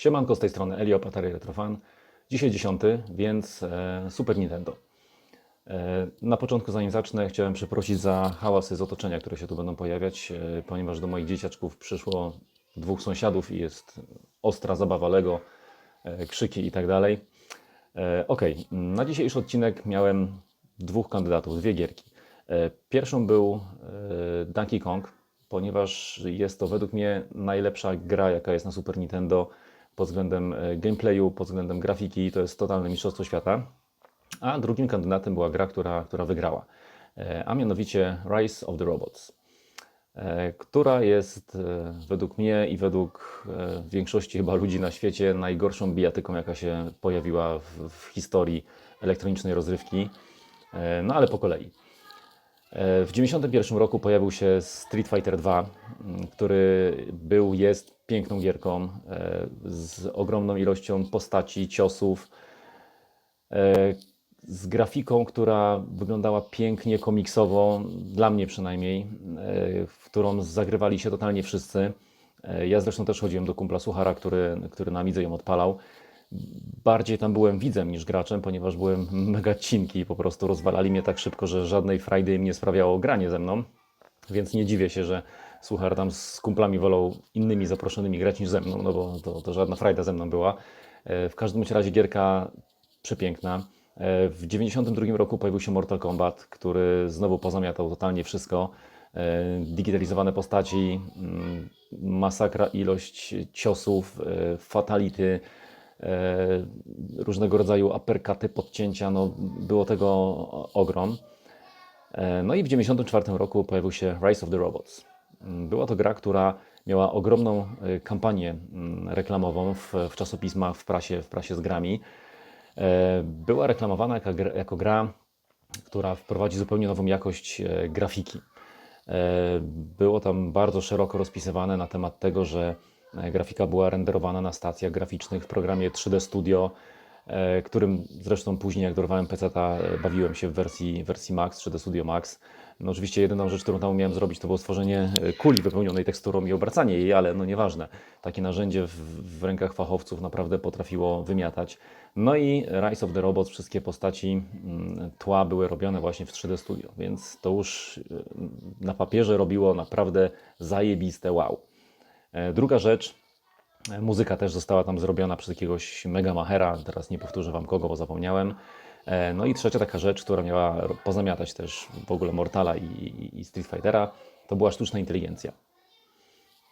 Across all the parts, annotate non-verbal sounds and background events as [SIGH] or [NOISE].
Siemanko, z tej strony Elio Patary Retrofan. Dzisiaj dziesiąty, więc e, Super Nintendo. E, na początku, zanim zacznę, chciałem przeprosić za hałasy z otoczenia, które się tu będą pojawiać, e, ponieważ do moich dzieciaczków przyszło dwóch sąsiadów i jest ostra zabawa Lego, e, krzyki i tak dalej. E, Ok, na dzisiejszy odcinek miałem dwóch kandydatów, dwie gierki. E, Pierwszą był e, Donkey Kong, ponieważ jest to według mnie najlepsza gra, jaka jest na Super Nintendo pod względem e, gameplayu, pod względem grafiki. To jest totalne mistrzostwo świata. A drugim kandydatem była gra, która, która wygrała, e, a mianowicie Rise of the Robots, e, która jest według mnie i według większości chyba ludzi na świecie najgorszą bijatyką, jaka się pojawiła w, w historii elektronicznej rozrywki. No ale po kolei. E, W 1991 roku pojawił się Street Fighter 2, m, który był, jest piękną gierką e, z ogromną ilością postaci, ciosów, e, z grafiką, która wyglądała pięknie, komiksowo, dla mnie przynajmniej, w którą zagrywali się totalnie wszyscy. Ja zresztą też chodziłem do kumpla Suchara, który, który na midze ją odpalał. Bardziej tam byłem widzem niż graczem, ponieważ byłem [LAUGHS] mega cinki i po prostu rozwalali mnie tak szybko, że żadnej frajdy im nie sprawiało granie ze mną. Więc nie dziwię się, że Suchar tam z kumplami wolał innymi zaproszonymi grać niż ze mną, no bo to, to żadna frajda ze mną była. E, W każdym razie gierka przepiękna. E, W 1992 roku pojawił się Mortal Kombat, który znowu pozamiatał totalnie wszystko. E, Digitalizowane postaci, mm, masakra ilość ciosów, fatality, różnego rodzaju uppercuty, podcięcia, no było tego ogrom. E, No i w 1994 roku pojawił się Rise of the Robots. Mm, Była to gra, która miała ogromną e, kampanię mm, reklamową w, w czasopismach, w prasie, w prasie z grami. E, Była reklamowana jako, jako gra, która wprowadzi zupełnie nową jakość e, grafiki. E, Było tam bardzo szeroko rozpisywane na temat tego, że e, grafika była renderowana na stacjach graficznych w programie 3D Studio, e, którym zresztą później, jak dorwałem PC, bawiłem się w wersji, wersji Max, 3D Studio Max. No oczywiście jedyną rzecz, którą tam umiałem zrobić, to było stworzenie e, kuli wypełnionej teksturą i obracanie jej, ale no nieważne. Takie narzędzie w, w rękach fachowców naprawdę potrafiło wymiatać. No i Rise of the Robots, wszystkie postaci, mm, tła były robione właśnie w 3D Studio, więc to już e, na papierze robiło naprawdę zajebiste wow. E, Druga rzecz, e, muzyka też została tam zrobiona przez jakiegoś mega machera, teraz nie powtórzę Wam kogo, bo zapomniałem. E, No i trzecia taka rzecz, która miała pozamiatać też w ogóle Mortala i, i- i Street Fightera, to była sztuczna inteligencja.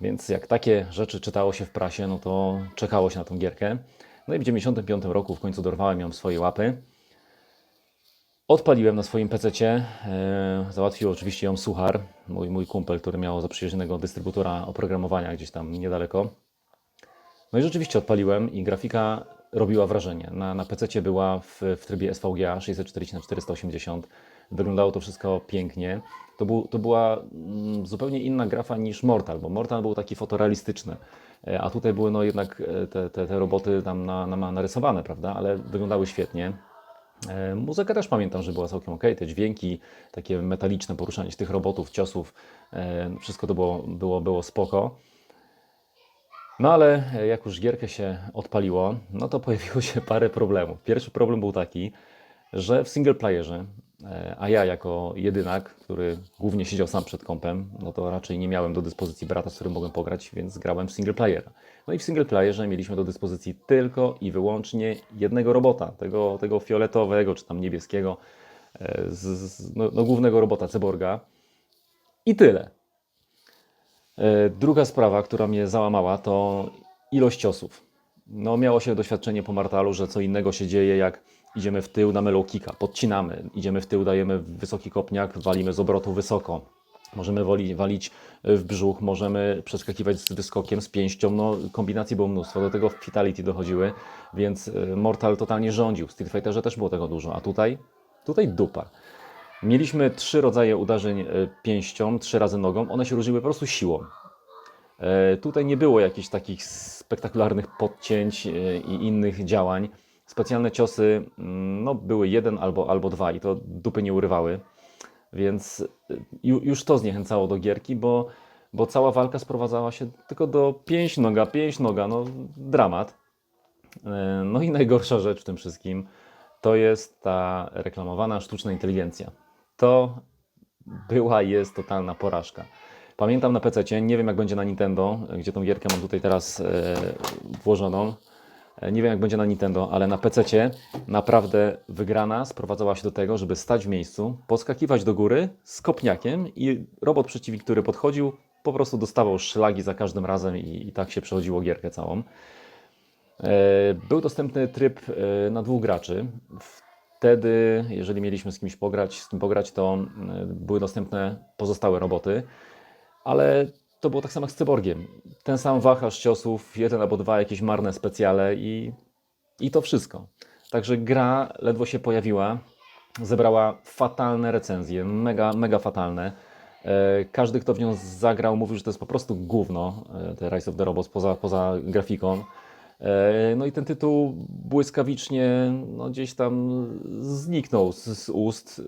Więc jak takie rzeczy czytało się w prasie, no to czekało się na tą gierkę. No i w 95 roku w końcu dorwałem ją w swoje łapy. Odpaliłem na swoim PC-cie. E, załatwił oczywiście ją Suchar, mój, mój kumpel, który miał zaprzyjaźnionego dystrybutora oprogramowania gdzieś tam niedaleko. No i rzeczywiście odpaliłem i grafika robiła wrażenie. Na, na PC była w, w trybie SVGA 640 na 480 Wyglądało to wszystko pięknie. To, był, to była mm, zupełnie inna grafa niż Mortal, bo Mortal był taki fotorealistyczny, e, a tutaj były no jednak e, te, te, te roboty tam na, na, narysowane, prawda, ale wyglądały świetnie. E, Muzyka też pamiętam, że była całkiem ok, te dźwięki, takie metaliczne poruszanie się tych robotów, ciosów, e, wszystko to było, było, było spoko. No ale e, jak już gierkę się odpaliło, no to pojawiło się parę problemów. Pierwszy problem był taki, że w single playerze, e, a ja jako jedynak, który głównie siedział sam przed kompem, no to raczej nie miałem do dyspozycji brata, z którym mogłem pograć, więc grałem w single playera. No i w single playerze mieliśmy do dyspozycji tylko i wyłącznie jednego robota, tego, tego fioletowego czy tam niebieskiego, e, z, z, no, no głównego robota, cyborga. I tyle. E, Druga sprawa, która mnie załamała, to ilość ciosów. No, miało się doświadczenie po Martalu, że co innego się dzieje, jak idziemy w tył na mellow kicka, podcinamy, idziemy w tył, dajemy wysoki kopniak, walimy z obrotu wysoko. Możemy wali, walić w brzuch, możemy przeskakiwać z wyskokiem, z pięścią. No, kombinacji było mnóstwo, do tego fatality dochodziły, więc e, Mortal totalnie rządził. W Street Fighterze też było tego dużo, a tutaj, tutaj dupa. Mieliśmy trzy rodzaje uderzeń e, pięścią, trzy razy nogą. One się różniły po prostu siłą. E, Tutaj nie było jakichś takich spektakularnych podcięć i innych działań. Specjalne ciosy mm, no, były jeden albo, albo dwa i to dupy nie urywały. Więc ju- już to zniechęcało do gierki, bo bo cała walka sprowadzała się tylko do pięć noga, pięć noga, no dramat. E, No i najgorsza rzecz w tym wszystkim to jest ta reklamowana sztuczna inteligencja. To była, jest totalna porażka. Pamiętam na PC, nie wiem jak będzie na Nintendo, gdzie tą gierkę mam tutaj teraz e, włożoną. E, Nie wiem jak będzie na Nintendo, ale na PC naprawdę wygrana sprowadzała się do tego, żeby stać w miejscu, poskakiwać do góry z kopniakiem i robot przeciwnik, który podchodził, po prostu dostawał szlagi za każdym razem i, i tak się przechodziło gierkę całą. E, Był dostępny tryb e, na dwóch graczy. Wtedy, jeżeli mieliśmy z kimś pograć, z kim pograć, to były dostępne pozostałe roboty, ale to było tak samo jak z cyborgiem. Ten sam wachlarz ciosów, jeden albo dwa jakieś marne specjale i, i to wszystko. Także gra ledwo się pojawiła, zebrała fatalne recenzje, mega, mega fatalne. E, Każdy, kto w nią zagrał, mówił, że to jest po prostu gówno, e, te Rise of the Robots, poza, poza grafiką. E, No i ten tytuł błyskawicznie no, gdzieś tam zniknął z, z ust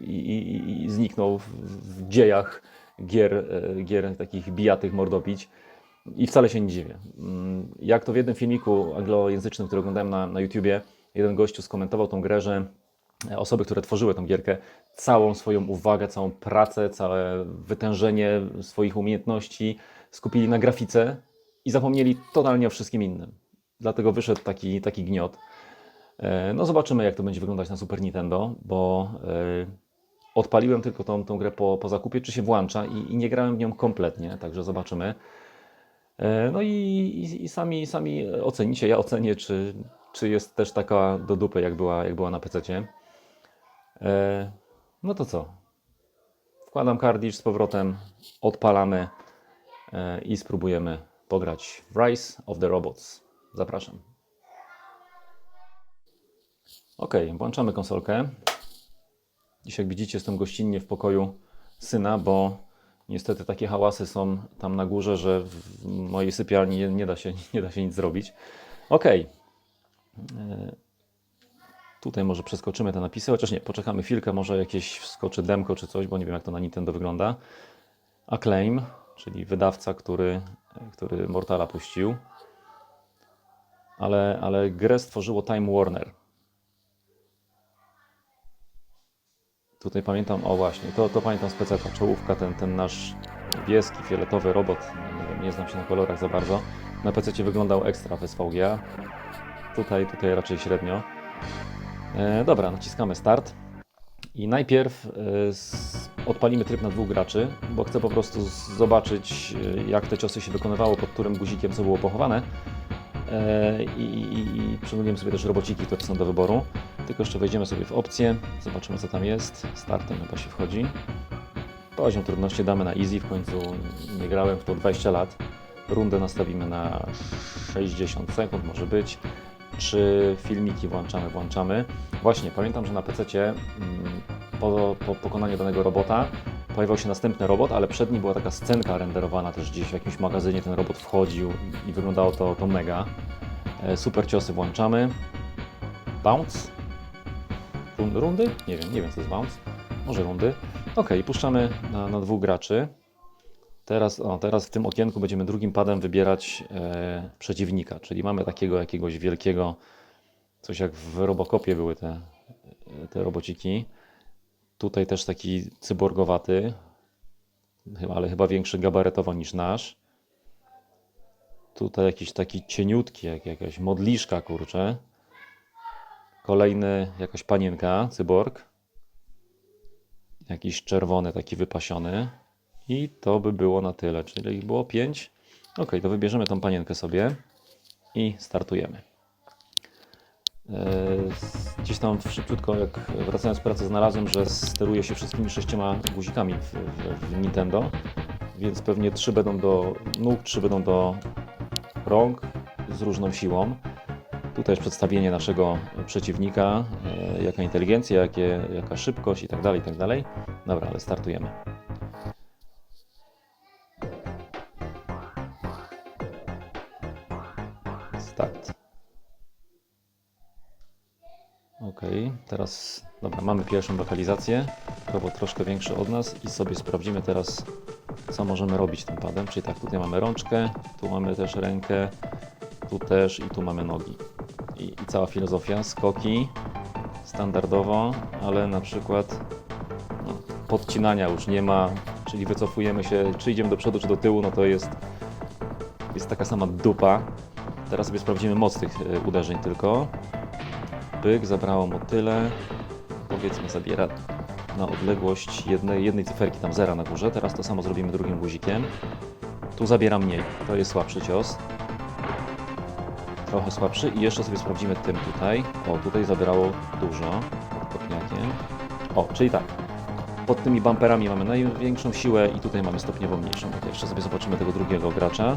i, i, i zniknął w, w dziejach gier, e, gier takich bijatych mordopić. I wcale się nie dziwię. Mm, Jak to w jednym filmiku anglojęzycznym, który oglądałem na, na YouTubie, jeden gościu skomentował tą grę, że osoby, które tworzyły tą gierkę, całą swoją uwagę, całą pracę, całe wytężenie swoich umiejętności skupili na grafice i zapomnieli totalnie o wszystkim innym. Dlatego wyszedł taki, taki gniot. E, No zobaczymy, jak to będzie wyglądać na Super Nintendo, bo e, odpaliłem tylko tą, tą grę po, po zakupie, czy się włącza i, i nie grałem w nią kompletnie, także zobaczymy. E, No i, i, i sami, sami ocenicie, ja ocenię, czy, czy jest też taka do dupy, jak była, jak była na PC. E, No to co? Wkładam kardisz z powrotem, odpalamy e, i spróbujemy pograć w Rise of the Robots. Zapraszam. Ok, włączamy konsolkę. Dziś jak widzicie jestem gościnnie w pokoju syna, bo niestety takie hałasy są tam na górze, że w mojej sypialni nie, nie, da, się, [LAUGHS] nie da się nic zrobić. Ok. E, Tutaj może przeskoczymy te napisy, chociaż nie, poczekamy chwilkę, może jakieś wskoczy demko czy coś, bo nie wiem jak to na Nintendo wygląda. Acclaim, czyli wydawca, który, który Mortala puścił. Ale, ale grę stworzyło Time Warner. Tutaj pamiętam, o właśnie, to, to pamiętam specjalna czołówka, ten, ten nasz niebieski, fioletowy robot, nie, wiem, nie znam się na kolorach za bardzo. Na PC wyglądał ekstra w. Tutaj, tutaj raczej średnio. E, dobra, naciskamy start. I najpierw e, odpalimy tryb na dwóch graczy, bo chcę po prostu zobaczyć, e, jak te ciosy się wykonywało, pod którym guzikiem co było pochowane. E, I, i, i sobie też robociki, które są do wyboru. Tylko jeszcze wejdziemy sobie w opcję, zobaczymy co tam jest. Startem chyba się wchodzi. Poziom trudności damy na easy, w końcu nie grałem w to 20 lat. Rundę nastawimy na 60 sekund, może być. Czy filmiki włączamy? Włączamy. Właśnie, pamiętam, że na PC po, po pokonaniu danego robota pojawiał się następny robot, ale przed nim była taka scenka renderowana też gdzieś w jakimś magazynie. Ten robot wchodził i wyglądało to, to mega. E, Super ciosy włączamy. Bounce. Run- Rundy? Nie wiem, nie wiem co jest bounce. Może rundy. Ok, puszczamy na, na dwóch graczy. Teraz, o, teraz w tym okienku będziemy drugim padem wybierać e, przeciwnika, czyli mamy takiego jakiegoś wielkiego, coś jak w Robocopie były te, te robociki. Tutaj też taki cyborgowaty, ale chyba większy gabarytowo niż nasz. Tutaj jakiś taki cieniutki, jak jakaś modliszka, kurczę. Kolejny, jakaś panienka, cyborg. Jakiś czerwony, taki wypasiony. I to by było na tyle, czyli ich było 5. Ok, to wybierzemy tą panienkę sobie i startujemy. Eee, Gdzieś tam szybciutko, jak wracając z pracy, znalazłem, że steruje się wszystkimi sześcioma guzikami w, w, w Nintendo, więc pewnie trzy będą do nóg, trzy będą do rąk z różną siłą. Tutaj jest przedstawienie naszego przeciwnika, e, jaka inteligencja, jakie, jaka szybkość i tak dalej, i tak dalej. Dobra, ale startujemy. Start. Ok, teraz dobra, mamy pierwszą lokalizację. Robot troszkę większy od nas i sobie sprawdzimy teraz co możemy robić tym padem. Czyli tak, tutaj mamy rączkę, tu mamy też rękę, tu też i tu mamy nogi. I, i cała filozofia, skoki standardowo, ale na przykład no, podcinania już nie ma, czyli wycofujemy się, czy idziemy do przodu, czy do tyłu, no to jest, jest taka sama dupa. Teraz sobie sprawdzimy moc tych e, uderzeń tylko. Pyk, zabrało mu tyle. Powiedzmy, zabiera na odległość jednej, jednej cyferki, tam zera na górze. Teraz to samo zrobimy drugim guzikiem. Tu zabiera mniej, to jest słabszy cios. Trochę słabszy i jeszcze sobie sprawdzimy tym tutaj. O, tutaj zabierało dużo pod kopniakiem. O, czyli tak. Pod tymi bumperami mamy największą siłę i tutaj mamy stopniowo mniejszą. Ok, jeszcze sobie zobaczymy tego drugiego gracza.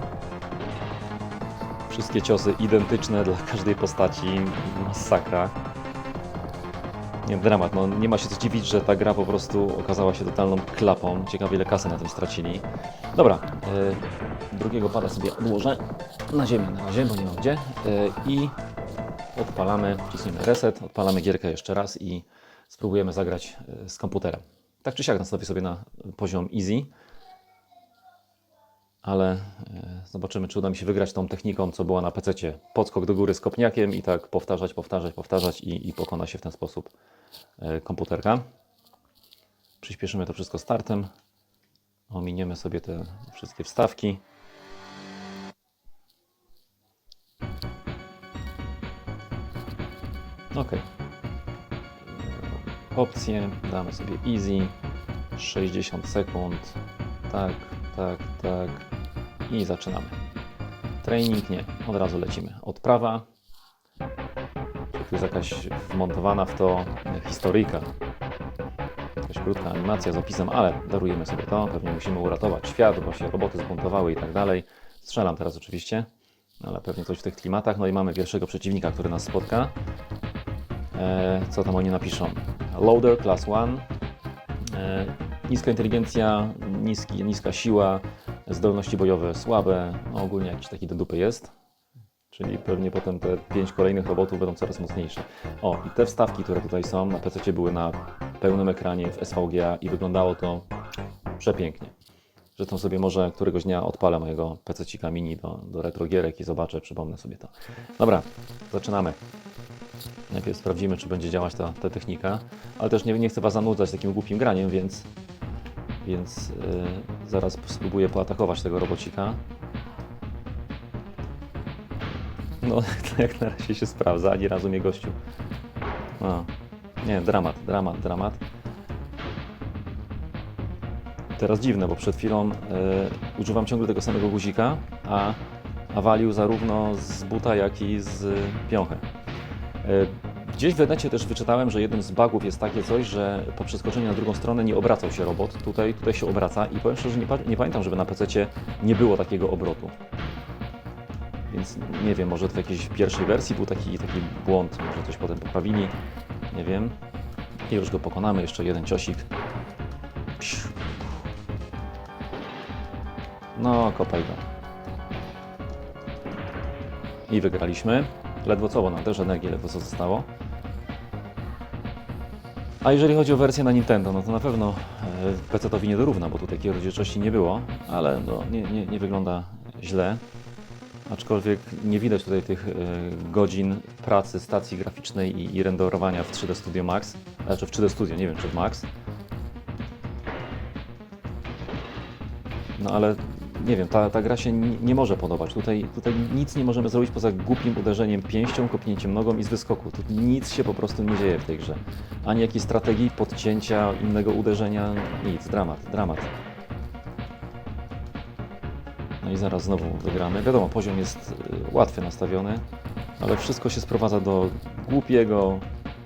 Wszystkie ciosy identyczne dla każdej postaci. Masakra. Nie, dramat. No, nie ma się co dziwić, że ta gra po prostu okazała się totalną klapą. Ciekawe ile kasy na tym stracili. Dobra, e, drugiego pada sobie odłożę na ziemię na razie, bo nie mam gdzie. E, I odpalamy, wcisniemy reset, odpalamy gierkę jeszcze raz i spróbujemy zagrać e, z komputerem. Tak czy siak nastawię sobie na poziom easy, ale e, zobaczymy, czy uda mi się wygrać tą techniką, co była na PC. Podskok do góry z kopniakiem i tak powtarzać, powtarzać, powtarzać i, i pokona się w ten sposób e, komputerka. Przyspieszymy to wszystko startem. Ominiemy sobie te wszystkie wstawki. Ok. Opcje damy sobie easy. 60 sekund. Tak, tak, tak. I zaczynamy. Training nie, od razu lecimy. Odprawa. Tu jest jakaś wmontowana w to historyjka? Jakaś krótka animacja z opisem, ale darujemy sobie to. Pewnie musimy uratować świat, bo się roboty zbuntowały i tak dalej. Strzelam teraz oczywiście, ale pewnie coś w tych klimatach. No i mamy pierwszego przeciwnika, który nas spotka. E, co tam oni napiszą? Loader Class 1. E, niska inteligencja, niski, niska siła, zdolności bojowe słabe. No ogólnie jakiś taki do dupy jest. Czyli pewnie potem te pięć kolejnych robotów będą coraz mocniejsze. O, i te wstawki, które tutaj są na PC były na pełnym ekranie w SVGA i wyglądało to przepięknie. Zresztą sobie może któregoś dnia odpalę mojego PC mini do, do retrogierek i zobaczę, przypomnę sobie to. Dobra, zaczynamy. Najpierw sprawdzimy, czy będzie działać ta, ta technika, ale też nie, nie chcę Was zanudzać takim głupim graniem, więc, więc yy, zaraz spróbuję poatakować tego robocika. No, [LAUGHS] to jak na razie się sprawdza, ani razu mnie gościu. No, nie, dramat, dramat, dramat. Teraz dziwne, bo przed chwilą yy, używam ciągle tego samego guzika, a, a walił zarówno z buta, jak i z piąchy. Yy, Gdzieś w necie też wyczytałem, że jednym z bugów jest takie coś, że po przeskoczeniu na drugą stronę nie obracał się robot. Tutaj, tutaj się obraca i powiem szczerze, nie, pa- nie pamiętam, żeby na PC nie było takiego obrotu. Więc nie wiem, może w jakiejś pierwszej wersji był taki, taki błąd, może coś potem poprawili. Nie wiem. I już go pokonamy. Jeszcze jeden ciosik. No, kopaj go. I wygraliśmy. Ledwo co, bo nam też energii ledwo co zostało. A jeżeli chodzi o wersję na Nintendo, no to na pewno e, PC-towi nie dorówna, bo tu takiej rozdzielczości nie było, ale no, nie, nie, nie wygląda źle. Aczkolwiek nie widać tutaj tych e, godzin pracy stacji graficznej i, i renderowania w 3D Studio Max, znaczy w 3D Studio, nie wiem czy w Max. No ale nie wiem, ta, ta gra się nie, nie może podobać. Tutaj, tutaj nic nie możemy zrobić poza głupim uderzeniem pięścią, kopnięciem nogą i z wyskoku. Tu nic się po prostu nie dzieje w tej grze. Ani jakiejś strategii, podcięcia, innego uderzenia, nic. Dramat, dramat. No i zaraz znowu wygramy. Wiadomo, poziom jest y, łatwy nastawiony, ale wszystko się sprowadza do głupiego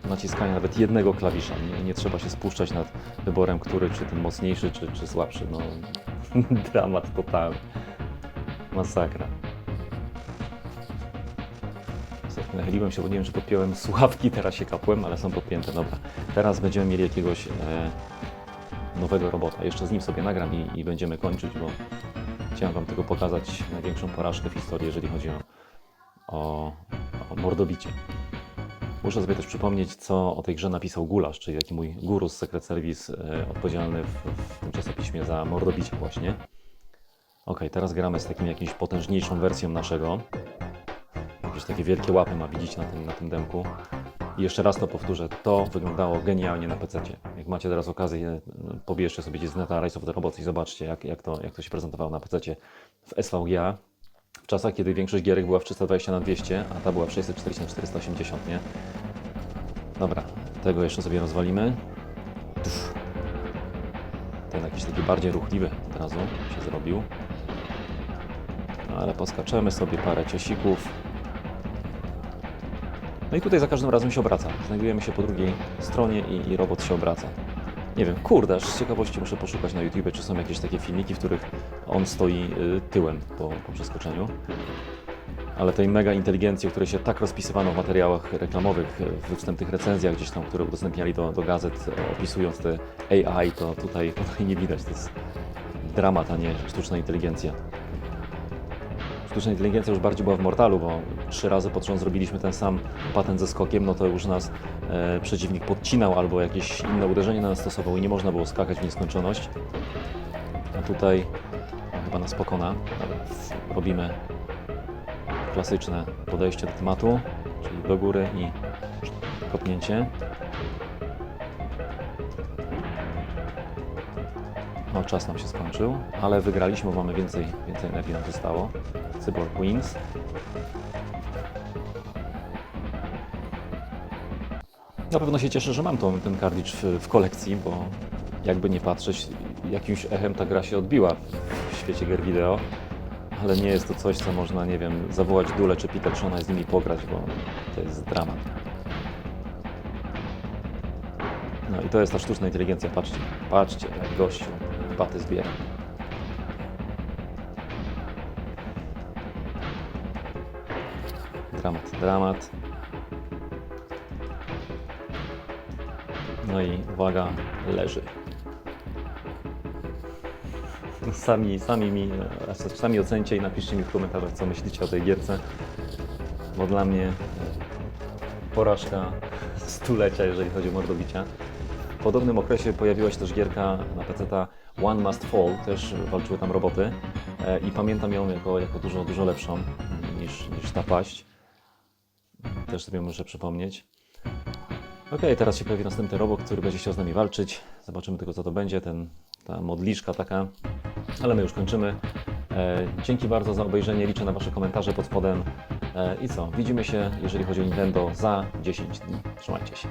naciskania nawet jednego klawisza. Nie, nie trzeba się spuszczać nad wyborem, który, czy ten mocniejszy, czy, czy słabszy. No, [LAUGHS] dramat totalny. Masakra. Nachyliłem się, bo nie wiem, czy podpiąłem słuchawki, teraz się kapłem, ale są podpięte. Dobra, teraz będziemy mieli jakiegoś e, nowego robota. Jeszcze z nim sobie nagram i, i będziemy kończyć, bo chciałem Wam tylko pokazać największą porażkę w historii, jeżeli chodzi o, o, o mordobicie. Muszę sobie też przypomnieć, co o tej grze napisał Gulasz, czyli taki mój guru z Secret Service, e, odpowiedzialny w, w tym czasopiśmie za mordobicie właśnie. Ok, teraz gramy z takim jakimś potężniejszą wersją naszego. Jakieś takie wielkie łapy ma widzieć na tym, na tym demku. I jeszcze raz to powtórzę, to wyglądało genialnie na PC. Jak macie teraz okazję, e, pobierzcie sobie gdzieś z neta Rise of the Robots i zobaczcie, jak, jak, to, jak to się prezentowało na PC w SVGA. W czasach, kiedy większość gierek była w 320 na 200, a ta była w 640 na 480, nie? Dobra, tego jeszcze sobie rozwalimy. Pff. Ten jakiś taki bardziej ruchliwy od razu się zrobił. No, ale poskaczemy sobie parę ciosików. No i tutaj za każdym razem się obraca. Znajdujemy się po drugiej stronie i, i robot się obraca. Nie wiem, kurde, aż z ciekawości muszę poszukać na YouTube, czy są jakieś takie filmiki, w których on stoi y, tyłem po, po przeskoczeniu. Ale tej mega inteligencji, o której się tak rozpisywano w materiałach reklamowych, y, w wstępnych recenzjach gdzieś tam, które udostępniali do, do gazet, y, opisując te AI, to tutaj, [LAUGHS] tutaj nie widać. To jest dramat, a nie sztuczna inteligencja. Sztuczna inteligencja już bardziej była w Mortalu, bo trzy razy pod rząd zrobiliśmy ten sam patent ze skokiem, no to już nas e, przeciwnik podcinał albo jakieś inne uderzenie na nas stosował i nie można było skakać w nieskończoność. A tutaj chyba nas pokona. Nawet robimy klasyczne podejście do tematu, czyli do góry i kopnięcie. No, czas nam się skończył, ale wygraliśmy, bo mamy więcej, więcej energii nam zostało. Cyborg Wings. Na pewno się cieszę, że mam tą, ten kartridż w, w kolekcji, bo jakby nie patrzeć, jakimś echem ta gra się odbiła w świecie gier wideo, ale nie jest to coś, co można, nie wiem, zawołać Dule czy Petershona i z nimi pograć, bo to jest dramat. No i to jest ta sztuczna inteligencja, patrzcie, patrzcie, jak gościu baty zbiera. Dramat, dramat. No i uwaga, leży. Sami, sami mi, e, sami ocencie i napiszcie mi w komentarzach, co myślicie o tej gierce, bo dla mnie porażka stulecia, jeżeli chodzi o mordobicia. W podobnym okresie pojawiła się też gierka na PC One Must Fall, też walczyły tam roboty e, i pamiętam ją jako, jako dużo, dużo lepszą niż, niż ta paść. Też sobie muszę przypomnieć. Ok, teraz się pojawi następny robot, który będzie chciał z nami walczyć. Zobaczymy tylko co to będzie, ten, ta modliszka taka. Ale my już kończymy. E, dzięki bardzo za obejrzenie, liczę na Wasze komentarze pod spodem. E, I co, widzimy się, jeżeli chodzi o Nintendo, za 10 dni. Trzymajcie się.